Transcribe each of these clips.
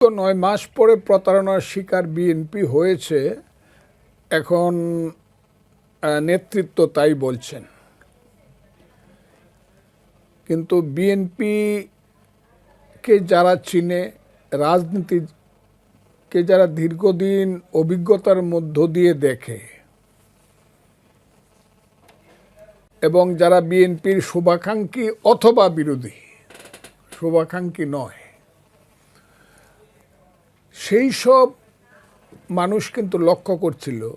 তো নয় মাস পরে প্রতারণার শিকার বিএনপি হয়েছে। এখন নেতৃত্ব তাই বলছেন। কিন্তু বিএনপিকে যারা চিনে রাজনীতিকে যারা দীর্ঘদিন অভিজ্ঞতার মধ্য দিয়ে দেখে, এবং যারা বিএনপির শুভাকাঙ্ক্ষী অথবা বিরোধী, শুভাকাঙ্ক্ষী নয় সেই সব মানুষ কিন্তু লক্ষ্য করছিল।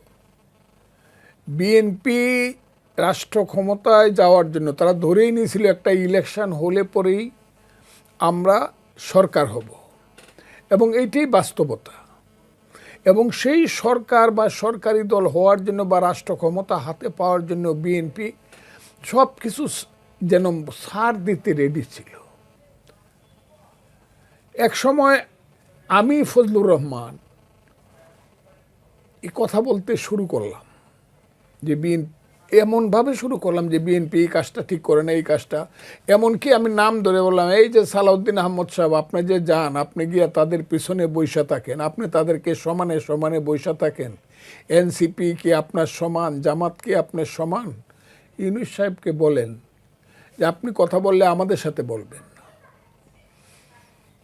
বিএনপি রাষ্ট্র ক্ষমতায় যাওয়ার জন্য, তারা ধরেই নিয়েছিল একটা ইলেকশন হলে পরেই আমরা সরকার হব। এবং এইটাই বাস্তবতা। এবং সেই সরকার বা সরকারি দল হওয়ার জন্য বা রাষ্ট্র ক্ষমতা হাতে পাওয়ার জন্য বিএনপি সব কিছু যেন সার দিতে রেডি ছিল। এক সময় আমি ফজলুর রহমান। এই কথা বলতে শুরু করলাম যে বিএনপি এমনভাবে শুরু করলাম যে বিএনপি এই কাজটা ঠিক করে না, এই কাজটা। এমনকি আমি নাম ধরে বললাম, এই যে সালাউদ্দিন আহমদ সাহেব, আপনি যে যান, আপনি গিয়া তাদের পিছনে বৈশা থাকেন, আপনি তাদেরকে সমানে সমানে বৈশা থাকেন। এনসিপি কি আপনার সমান, জামাত কি আপনার সমান? ইউনুস সাহেবকে বলেন যে, আপনি কথা বললে আমাদের সাথে বলবেন।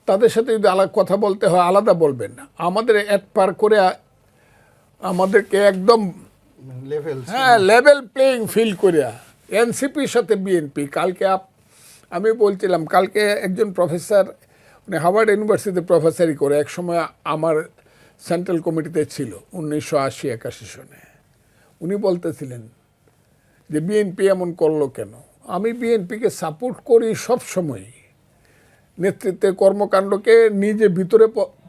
তাদের সাথে যদি আলাদা কথা বলতে হয় আলাদা বলবেন না। আমাদের এক পার করে আমাদেরকে একদম লেভেল হ্যাঁ লেভেল প্লেয়িং ফিল করিয়া এনসিপির সাথে বিএনপি কালকে আপ আমি বলছিলাম কালকে একজন প্রফেসর মানে হার্ভার্ড ইউনিভার্সিটিতে প্রফেসরই করে এক সময় আমার সেন্ট্রাল কমিটিতে ছিল উনিশশো আশি একাশি সনে। উনি বলতেছিলেন যে বিএনপি এমন করল কেন? আমি বিএনপিকে সাপোর্ট করি সব সময় নেতৃত্বের কর্মকাণ্ডকে নিজে ভিতরে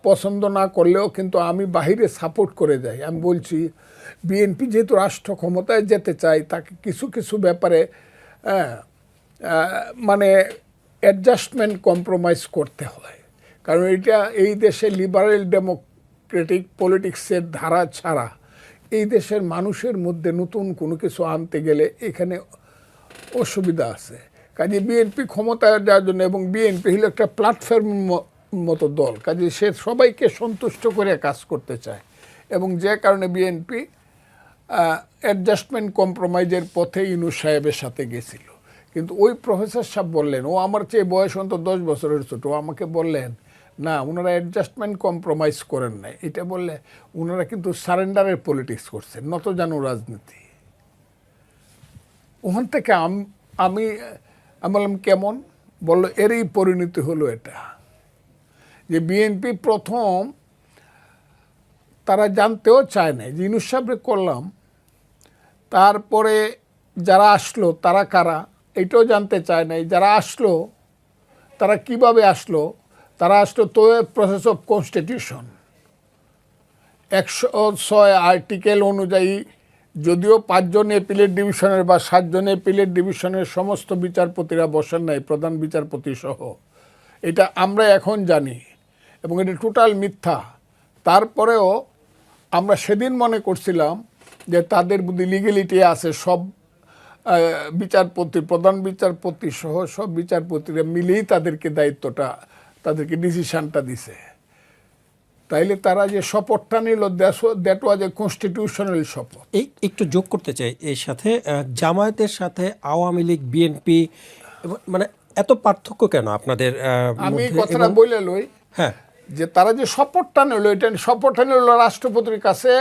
পছন্দ না করলেও কিন্তু আমি বাহিরে সাপোর্ট করে যাই। আমি বলছি, বিএনপি যেহেতু রাষ্ট্র ক্ষমতায় যেতে চায়, তাকে কিছু কিছু ব্যাপারে মানে অ্যাডজাস্টমেন্ট কম্প্রোমাইজ করতে হয়। কারণ এটা এই দেশে লিবারেল ডেমোক্রেটিক পলিটিক্সের ধারা ছাড়া এই দেশের মানুষের মধ্যে নতুন কোনো কিছু আনতে গেলে এখানে অসুবিধা আছে। কাজে বিএনপি ক্ষমতায় যাওয়ার জন্য এবং বিএনপি হলো একটা প্ল্যাটফর্ম মতো দল। কাজে সে সবাইকে সন্তুষ্ট করে কাজ করতে চায়। এবং যে কারণে বিএনপি অ্যাডজাস্টমেন্ট কম্প্রোমাইজের পথে ইনুস সাহেবের সাথে গেছিল। কিন্তু ওই প্রফেসর সাহেব বললেন, ও আমার চেয়ে বয়স অন্তত দশ বছরের ছোটো। আমাকে বললেন, না ওনারা অ্যাডজাস্টমেন্ট কম্প্রোমাইজ করেন নাই। এটা বললে ওনারা কিন্তু সারেন্ডারের পলিটিক্স করছেন নত জানো রাজনীতি। ওখান থেকে আম- আমি বললাম, কেমন? বলল, এরই পরিণতি হলো এটা, যে বিএনপি প্রথম তারা জানতেও চায় না যে ইনুস করলাম, তারপরে যারা আসলো, তারা কারা? এটাও জানতে চায় নাই। যারা আসলো, তারা কীভাবে আসলো? তারা আসলো তো প্রসেস অফ কনস্টিটিউশন একশো ছয় আর্টিকেল অনুযায়ী যদিও পাঁচজন এপিলেট ডিভিশনের বা সাতজন এপিলেট ডিভিশনের সমস্ত বিচারপতিরা বসেন নাই, প্রধান বিচারপতি সহ। এটা আমরা এখন জানি এবং এটা টোটাল মিথ্যা। তারপরেও আমরা সেদিন মনে করছিলাম যে তাদের বুদ্ধি লিগেলিটি আছে, সব বিচারপতি, প্রধান বিচারপতি সহ সব বিচারপতিরা মিলেই তাদেরকে দায়িত্বটা, তাদেরকে ডিসিশানটা দিছে। তাইলে তারা যে শপথটা নিল দ্যাট ওয়াজ এ কনস্টিটিউশনাল শপথ। এই একটু যোগ করতে চাই এর সাথে জামায়াতের সাথে আওয়ামী লীগ বিএনপি মানে এত পার্থক্য কেন আপনাদের আমি কথাটা বলে লই হ্যাঁ। যে তারা যে শপথটা নিল এটা শপথটা নিল রাষ্ট্রপতির কাছে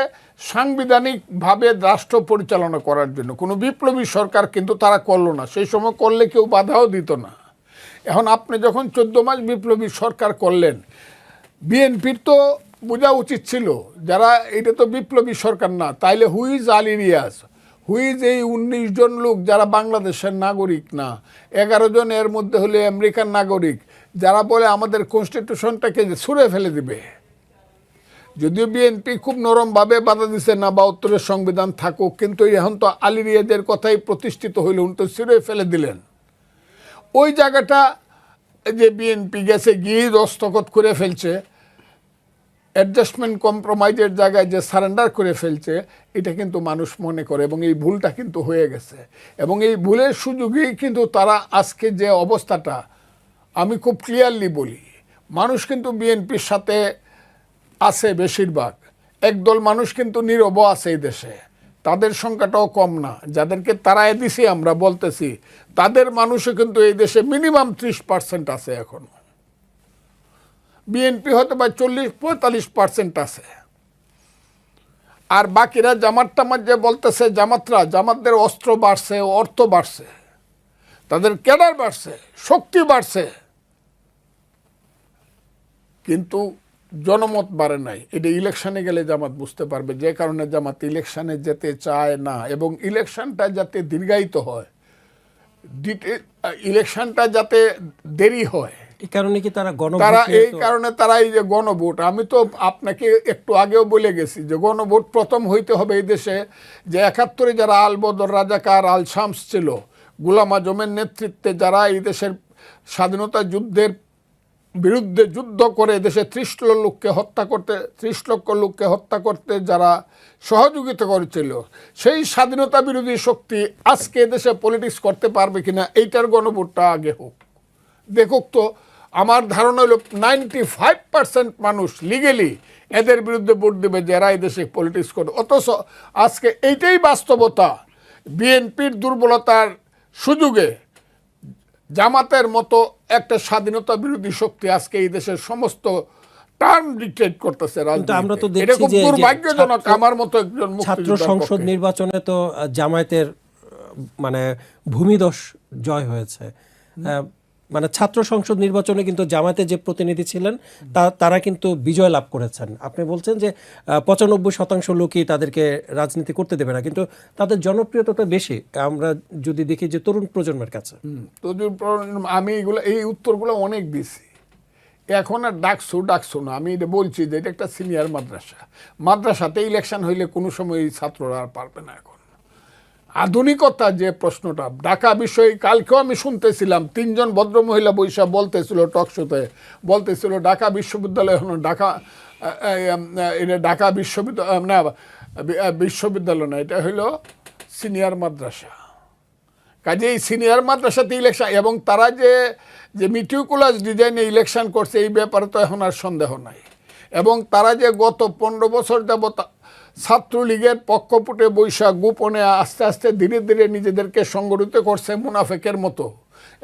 সাংবিধানিকভাবে রাষ্ট্র পরিচালনা করার জন্য। কোনো বিপ্লবী সরকার কিন্তু তারা করল না। সেই সময় করলে কেউ বাধাও দিত না। এখন আপনি যখন চোদ্দ মাস বিপ্লবী সরকার করলেন বিএনপির তো বোঝা উচিত ছিল, যারা এটা তো বিপ্লবী সরকার না, তাইলে হুইজ আলী রিয়াজ হুইজ এই উনিশ জন লোক যারা বাংলাদেশের নাগরিক না? এগারো জন এর মধ্যে হলে আমেরিকান নাগরিক, যারা বলে আমাদের কনস্টিটিউশনটাকে ছুঁড়ে ফেলে দিবে। যদিও বিএনপি খুব নরমভাবে বাধা দিছে না বা উত্তরের সংবিধান থাকুক, কিন্তু এখন তো আলী রিয়াজের কথাই প্রতিষ্ঠিত হইল উনি তো ছিঁড়ে ফেলে দিলেন। ওই জায়গাটা যে বিএনপি গেছে গিয়ে দস্তখত করে ফেলছে। অ্যাডজাস্টমেন্ট কম্প্রোমাইজের জায়গায় যে সারেন্ডার করে ফেলছে, এটা কিন্তু মানুষ মনে করে এবং এই ভুলটা কিন্তু হয়ে গেছে। এবং এই ভুলের সুযোগেই কিন্তু তারা আজকে যে অবস্থাটা, আমি খুব ক্লিয়ারলি বলি, মানুষ কিন্তু বিএনপির সাথে আছে বেশিরভাগ। একদল মানুষ কিন্তু নীরব আছে এই দেশে। তাদের সংখ্যাটাও কম না। যাদেরকে তারাই দিছি আমরা বলতেছি, তাদের মানুষও কিন্তু এই দেশে মিনিমাম ত্রিশ পার্সেন্ট আছে এখন। বিএনপি হয়তো বা চল্লিশ, পঁয়তাল্লিশ পার্সেন্ট আছে। আর বাকিরা জামাত টামাত যে বলতেছে, জামাতরা, জামাতদের অস্ত্র বাড়ছে, অর্থ বাড়ছে, তাদের ক্যাডার বাড়ছে, শক্তি বাড়ছে। কিন্তু জনমত বাড়ে নাই। এটা ইলেকশনে গেলে জামাত বুঝতে পারবে, যে কারণে জামাত ইলেকশনে যেতে চায় না এবং ইলেকশনটা যাতে দীর্ঘায়িত হয় ইলেকশনটা যাতে দেরি হয় এই কারণে কি তারা গণভোট তারা এই কারণে তারা এই যে গণভোট আমি তো আপনাকে একটু আগেও বলে গেছি যে গণভোট প্রথম হইতে হবে এই দেশে যে একাত্তরে যারা আল বদর রাজাকার আল শামস ছিল গুলাম আজমের নেতৃত্বে যারা এই দেশের স্বাধীনতা যুদ্ধের বিরুদ্ধে যুদ্ধ করে দেশে ত্রিশ লোককে হত্যা করতে ত্রিশ লক্ষ লোককে হত্যা করতে যারা সহযোগিতা করেছিল সেই স্বাধীনতা বিরোধী শক্তি আজকে দেশে পলিটিক্স করতে পারবে কিনা এইটার গণভোটটা আগে হোক। দেখুক তো আমার ধারণা হলো নাইনটি ফাইভ পার্সেন্ট মানুষ লিগেলি এদের বিরুদ্ধে ভোট দেবে যারা এই দেশে পলিটিক্স করে। অথচ আজকে এইটাই বাস্তবতা। বিএনপির দুর্বলতার সুযোগে জামাতের মতো একটা স্বাধীনতা বিরোধী শক্তি আজকে এই দেশের সমস্ত টার্ম ডিক্টেট করতেছে আমরা তো রাজনীতিতে। দেখছি যে- যে দুর্ভাগ্যজনক আমার মতো একজন ছাত্র সংসদ নির্বাচনে তো জামায়াতের মানে ভূমিদশ জয় হয়েছে। মানে ছাত্র সংসদ নির্বাচনে কিন্তু জামায়াতের যে প্রতিনিধি ছিলেন তা- তারা কিন্তু বিজয় লাভ করেছেন। আপনি বলছেন যে পঁচানব্বই শতাংশ লোকই তাদেরকে রাজনীতি করতে দেবে না কিন্তু তাদের জনপ্রিয়তা বেশি। আমরা যদি দেখি যে তরুণ প্রজন্মের কাছে। হুম, তো যে প্রবলেম- আমি এগুলো এই উত্তরগুলো অনেক দিছি এখন আর ডাকছো ডাকছো না। আমি এটা বলছি যে এটা একটা সিনিয়র মাদ্রাসা। মাদ্রাসাতে ইলেকশন হইলে কোনো সময় ছাত্ররা আর পারবে না এখন। আধুনিকতা যে প্রশ্নটা, ঢাকা বিষয়ে কালকেও আমি শুনতেছিলাম, তিনজন ভদ্রমহিলা বৈশা বলতেছিল টকশোতে বলতেছিল ঢাকা বিশ্ববিদ্যালয় এখন ঢাকা এটা ঢাকা বিশ্ববিদ্যালয় না বিশ্ববিদ্যালয় না, এটা হইল সিনিয়র মাদ্রাসা। কাজেই সিনিয়র মাদ্রাসাতে ইলেকশন এবং তারা যে যে মিটিউকুলাস ডিজাইনে ইলেকশন করছে, এই ব্যাপারে তো এখন আর সন্দেহ নাই। এবং তারা যে গত পনেরো বছর যাবত ছাত্রলীগের পক্ষপুটে বৈশাখ গোপনে আস্তে আস্তে ধীরে ধীরে নিজেদেরকে সংগঠিত করছে মুনাফেকের মতো।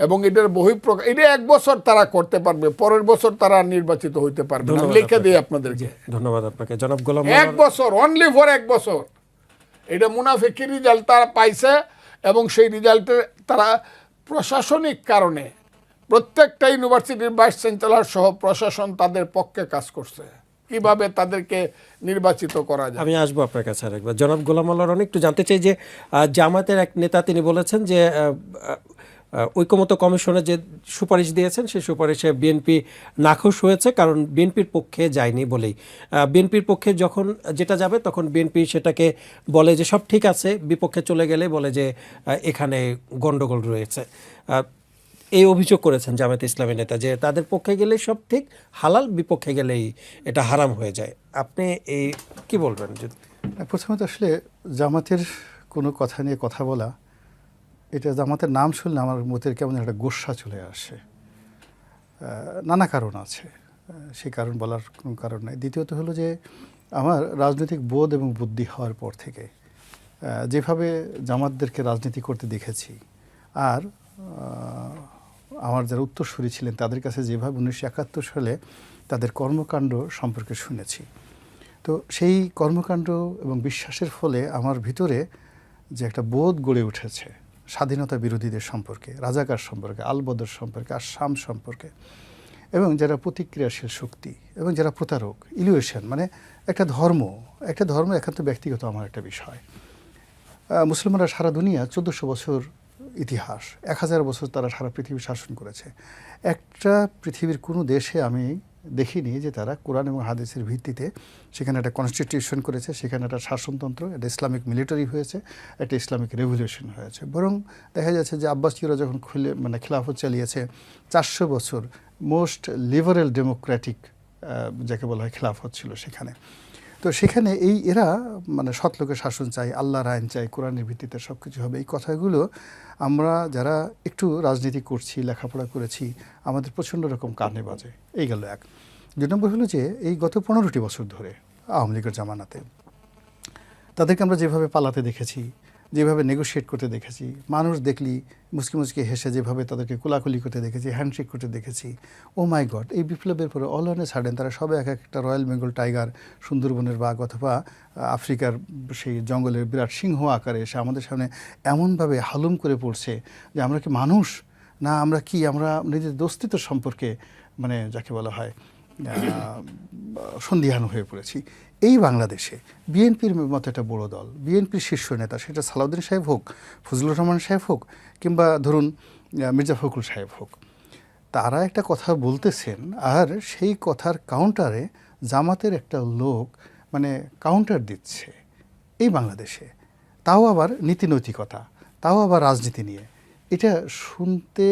এবং এটার বহিঃপ্রকাশ এটা এক বছর তারা করতে পারবে পরের বছর তারা নির্বাচিত হইতে পারবে লিখে দিই আপনাদেরকে। ধন্যবাদ আপনাকে। জনাব গোলাম এক বছর অনলি ফর এক বছর। এটা মুনাফেকি রেজাল্ট তারা পাইছে এবং সেই রেজাল্টের তারা প্রশাসনিক কারণে প্রত্যেকটা ইউনিভার্সিটির ভাইস চ্যান্সেলর সহ প্রশাসন তাদের পক্ষে কাজ করছে। কীভাবে তাদেরকে নির্বাচিত করা যায়? আমি আসব আপনার কাছে আরেকবার। জনাব গোলাম আল্লাহ অনেক একটু জানতে চাই যে আহ, জামায়াতের এক নেতা তিনি বলেছেন যে ঐকমত্য কমিশনে যে সুপারিশ দিয়েছেন সেই সুপারিশে বিএনপি নাখুশ হয়েছে কারণ বিএনপির পক্ষে যায়নি বলেই। বিএনপির পক্ষে যখন যেটা যাবে তখন বিএনপি সেটাকে বলে যে সব ঠিক আছে বিপক্ষে চলে গেলে বলে যে এখানে গন্ডগোল রয়েছে। এই অভিযোগ করেছেন জামায়াত ইসলামী নেতা যে তাদের পক্ষে গেলেই সব ঠিক, হালাল বিপক্ষে গেলেই এটা হারাম হয়ে যায়। আপনি এই কি বলবেন? প্রথমত আসলে জামাতের কোনো কথা নিয়ে কথা বলা, এটা জামাতের নাম শুনলে আমার মতের কেমন একটা গোস্বা চলে আসে। নানা কারণ আছে সেই কারণ বলার কোনো কারণ নাই। দ্বিতীয়ত হলো যে আমার রাজনৈতিক বোধ এবং বুদ্ধি হওয়ার পর থেকে যেভাবে জামাতদেরকে রাজনীতি করতে দেখেছি, আর আমার যারা উত্তরসূরি ছিলেন, তাদের কাছে যেভাবে উনিশশো একাত্তর সালে তাদের কর্মকাণ্ড সম্পর্কে শুনেছি। তো সেই কর্মকাণ্ড এবং বিশ্বাসের ফলে আমার ভিতরে যে একটা বোধ গড়ে উঠেছে, স্বাধীনতা বিরোধীদের সম্পর্কে, রাজাকার সম্পর্কে আলবদর সম্পর্কে, আসাম সম্পর্কে, এবং যারা প্রতিক্রিয়াশীল শক্তি, এবং যারা প্রতারক ইলিউশন মানে একটা ধর্ম একটা ধর্ম একান্ত ব্যক্তিগত আমার একটা বিষয়। মুসলমানরা সারা দুনিয়া চোদ্দোশো বছর ইতিহাস। এক হাজার বছর তারা সারা পৃথিবী শাসন করেছে। একটা পৃথিবীর কোনো দেশে আমি দেখিনি যে তারা কোরআন এবং হাদিসের ভিত্তিতে সেখানে একটা কনস্টিটিউশন করেছে, সেখানে একটা শাসনতন্ত্র, একটা ইসলামিক মিলিটারি হয়েছে, একটা ইসলামিক রেভলিউশন হয়েছে। বরং দেখা যাচ্ছে যে আব্বাসীয়রা যখন খুলে মানে খেলাফত চালিয়েছে, চারশো বছর মোস্ট লিবারেল ডেমোক্রেটিক যাকে বলা হয় খেলাফত ছিল সেখানে। তো সেখানে এই এরা মানে সৎলোকের শাসন চাই আল্লাহর আইন চাই কোরআনের ভিত্তিতে সব কিছু হবে। এই কথাগুলো আমরা যারা একটু রাজনীতি করছি, লেখাপড়া করেছি, আমাদের প্রচণ্ড রকম কানে বাজে। এই গেল এক। দুই নম্বর হলো যে, এই গত পনেরোটি বছর ধরে আওয়ামী লীগের জামানাতে, তাদেরকে আমরা যেভাবে পালাতে দেখেছি যেভাবে নেগোশিয়েট করতে দেখেছি মানুষ দেখলি মুসকি মুসকি হেসে যেভাবে তাদেরকে কোলাকুলি করতে দেখেছি হ্যান্ডশেক করতে দেখেছি ও মাই গড এই বিপ্লবের পরে অল অনে ছাড়েন তারা সবে এক একটা রয়্যাল বেঙ্গল টাইগার সুন্দরবনের বাঘ অথবা আফ্রিকার সেই জঙ্গলের বিরাট সিংহ আকারে এসে আমাদের সামনে এমনভাবে হালুম করে পড়ছে যে আমরা কি মানুষ? না আমরা কি? আমরা নিজের অস্তিত্ব সম্পর্কে মানে যাকে বলা হয় আহ, সন্দিহান হয়ে পড়েছি। এই বাংলাদেশে বিএনপির মতো একটা বড় দল, বিএনপির শীর্ষ নেতা, সেটা সালাউদ্দিন সাহেব হোক, ফজলুর রহমান সাহেব হোক, কিংবা ধরুন মির্জা ফখরুল সাহেব হোক, তারা একটা কথা বলতেছেন, আর সেই কথার কাউন্টারে জামাতের একটা লোক মানে কাউন্টার দিচ্ছে এই বাংলাদেশে। তাও আবার নীতি নৈতিকতা তাও আবার রাজনীতি নিয়ে। এটা শুনতে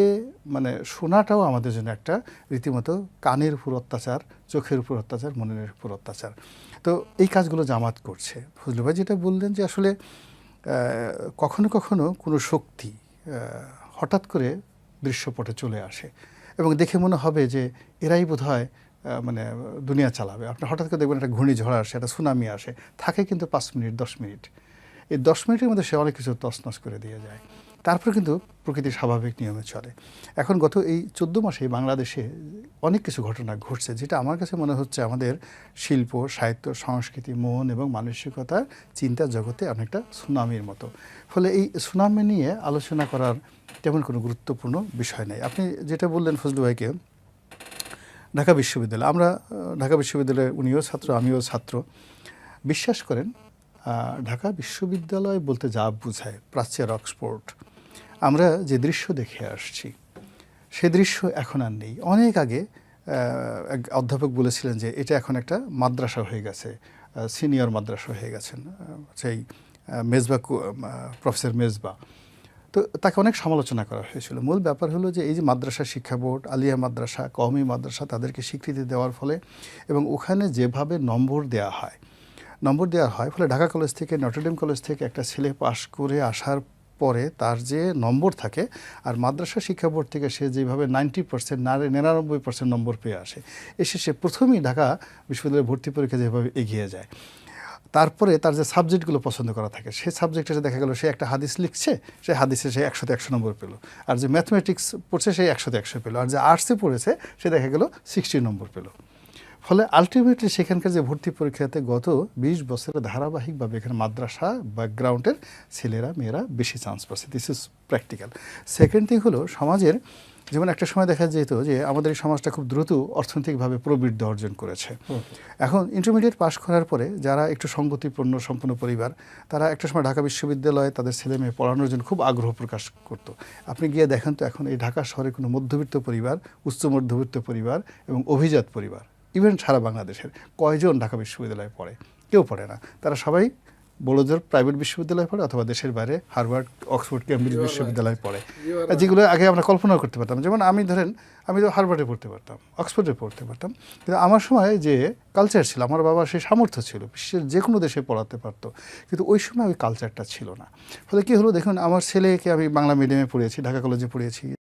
মানে শোনাটাও আমাদের জন্য একটা রীতিমতো কানের উপর অত্যাচার, চোখের উপর অত্যাচার, মনের উপর অত্যাচার। তো এই কাজগুলো জামাত করছে। ফজলু ভাই যেটা বললেন যে আসলে কখনো কখনো কোনো শক্তি হঠাৎ করে দৃশ্যপটে চলে আসে এবং দেখে মনে হবে যে এরাই বোধ হয় মানে দুনিয়া চালাবে। আপনি হঠাৎ করে দেখবেন একটা ঘূর্ণিঝড় আসে, একটা সুনামি আসে, থাকে কিন্তু পাঁচ মিনিট, দশ মিনিট। এই দশ মিনিটের মধ্যে সে অনেক কিছু তছনছ করে দিয়ে যায়। তারপর কিন্তু প্রকৃতি স্বাভাবিক নিয়মে চলে। এখন গত এই চোদ্দ মাসে বাংলাদেশে অনেক কিছু ঘটনা ঘটছে, যেটা আমার কাছে মনে হচ্ছে আমাদের শিল্প, সাহিত্য, সংস্কৃতি, মন এবং মানসিকতার চিন্তা জগতে অনেকটা সুনামির মতো। ফলে এই সুনামি নিয়ে আলোচনা করার তেমন কোনো গুরুত্বপূর্ণ বিষয় নেই। আপনি যেটা বললেন ফজলু ভাইকে, ঢাকা বিশ্ববিদ্যালয়, আমরা ঢাকা বিশ্ববিদ্যালয়ের উনিও ছাত্র, আমিও ছাত্র। বিশ্বাস করেন ঢাকা বিশ্ববিদ্যালয় বলতে যা বোঝায়, প্রাচ্যের অক্সফোর্ড। আমরা যে দৃশ্য দেখে আসছি, সে দৃশ্য এখন আর নেই। অনেক আগে অধ্যাপক বলেছিলেন যে এটা এখন একটা মাদ্রাসা হয়ে গেছে সিনিয়র মাদ্রাসা হয়ে গেছেন সেই মেজবা প্রফেসর মেজবা। তো তাকে অনেক সমালোচনা করা হয়েছিল। মূল ব্যাপার হলো যে এই যে মাদ্রাসা শিক্ষা বোর্ড, আলিয়া মাদ্রাসা, কওমি মাদ্রাসা তাদেরকে স্বীকৃতি দেওয়ার ফলে এবং ওখানে যেভাবে নম্বর দেওয়া হয়, নম্বর দেওয়া হয়, ফলে ঢাকা কলেজ থেকে, নটরডেম কলেজ থেকে একটা ছেলে পাশ করে আসার পরে তার যে নম্বর থাকে আর মাদ্রাসা শিক্ষা বোর্ড থেকে সে যেভাবে নাইনটি পার্সেন্ট নারে নিরানব্বই পার্সেন্ট নম্বর পেয়ে আসে এসে সে প্রথমেই ঢাকা বিশ্ববিদ্যালয়ের ভর্তি পরীক্ষা যেভাবে এগিয়ে যায়। তারপরে তার যে সাবজেক্টগুলো পছন্দ করা থাকে সেই সাবজেক্টে দেখা গেল সে একটা হাদিস লিখছে, সে হাদিসে সে একশোতে একশো নম্বর পেল। আর যে ম্যাথমেটিক্স পড়ছে সে একশোতে একশো পেল। আর যে আর্টসে পড়েছে, সে দেখা গেল সিক্সটি নম্বর পেল। ফলে আলটিমেটলি সেখানকার যে ভর্তি পরীক্ষাতে গত বিশ বছরে ধারাবাহিকভাবে এখানে মাদ্রাসা ব্যাকগ্রাউন্ডের ছেলেরা মেয়েরা বেশি চান্স পাচ্ছে। This is practical second thing হলো সমাজের যেমন একটা সময় দেখা যেত যে আমাদের এই সমাজটা খুব দ্রুত অর্থনৈতিকভাবে প্রবৃদ্ধি অর্জন করেছে। এখন ইন্টারমিডিয়েট পাশ করার পরে যারা একটু সঙ্গতিপূর্ণ সম্পূর্ণ পরিবার তারা একটা সময় ঢাকা বিশ্ববিদ্যালয়ে তাদের ছেলে মেয়ে পড়ানোর জন্য খুব আগ্রহ প্রকাশ করতো। আপনি গিয়ে দেখেন তো এখন এই ঢাকা শহরে কোনো মধ্যবিত্ত পরিবার উচ্চ মধ্যবিত্ত পরিবার এবং অভিজাত পরিবার ইভেন সারা বাংলাদেশের কয়জন ঢাকা বিশ্ববিদ্যালয়ে পড়ে? কেউ পড়ে না। তারা সবাই বড়জোর প্রাইভেট বিশ্ববিদ্যালয়ে পড়ে অথবা দেশের বাইরে হার্ভার্ড অক্সফোর্ড কেমব্রিজ বিশ্ববিদ্যালয়ে পড়ে। যেগুলো আগে আমরা কল্পনা করতে পারতাম। যেমন আমি ধরেন আমি তো হার্ভার্ডে পড়তে পারতাম অক্সফোর্ডে পড়তে পারতাম। কিন্তু আমার সময় যে কালচার ছিল আমার বাবার সেই সামর্থ্য ছিল বিশ্বের যে কোনো দেশে পড়াতে পারতো। কিন্তু ওই সময় ওই কালচারটা ছিল না। ফলে কী হলো? দেখুন আমার ছেলেকে আমি বাংলা মিডিয়ামে পড়িয়েছি ঢাকা কলেজে পড়িয়েছি।